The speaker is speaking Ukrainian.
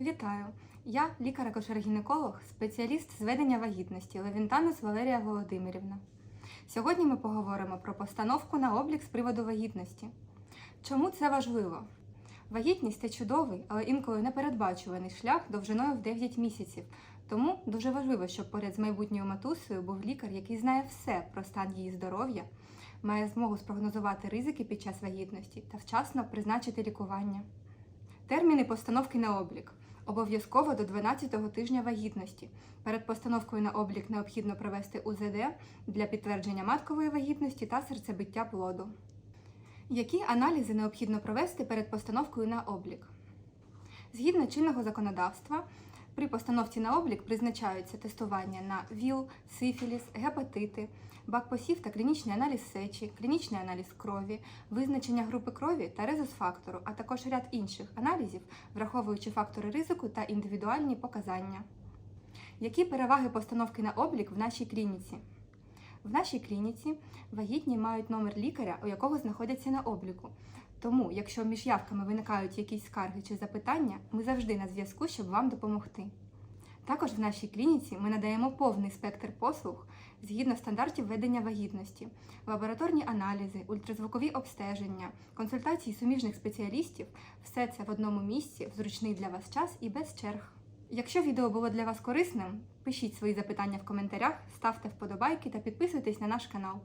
Вітаю! Я лікар-акушер-гінеколог, спеціаліст з ведення вагітності Левінтанус Валерія Володимирівна. Сьогодні ми поговоримо про постановку на облік з приводу вагітності. Чому це важливо? Вагітність це чудовий, але інколи непередбачуваний шлях довжиною в 9 місяців. Тому дуже важливо, щоб поряд з майбутньою матусею був лікар, який знає все про стан її здоров'я, має змогу спрогнозувати ризики під час вагітності та вчасно призначити лікування. Терміни постановки на облік. Обов'язково до 12-го тижня вагітності. Перед постановкою на облік необхідно провести УЗД для підтвердження маткової вагітності та серцебиття плоду. Які аналізи необхідно провести перед постановкою на облік? Згідно чинного законодавства, при постановці на облік призначаються тестування на ВІЛ, сифіліс, гепатити, бакпосів та клінічний аналіз сечі, клінічний аналіз крові, визначення групи крові та резус-фактору, а також ряд інших аналізів, враховуючи фактори ризику та індивідуальні показання. Які переваги постановки на облік в нашій клініці? В нашій клініці вагітні мають номер лікаря, у якого знаходяться на обліку. Тому, якщо між явками виникають якісь скарги чи запитання, ми завжди на зв'язку, щоб вам допомогти. Також в нашій клініці ми надаємо повний спектр послуг згідно стандартів ведення вагітності, лабораторні аналізи, ультразвукові обстеження, консультації суміжних спеціалістів все це в одному місці, в зручний для вас час і без черг. Якщо відео було для вас корисним, пишіть свої запитання в коментарях, ставте вподобайки та підписуйтесь на наш канал.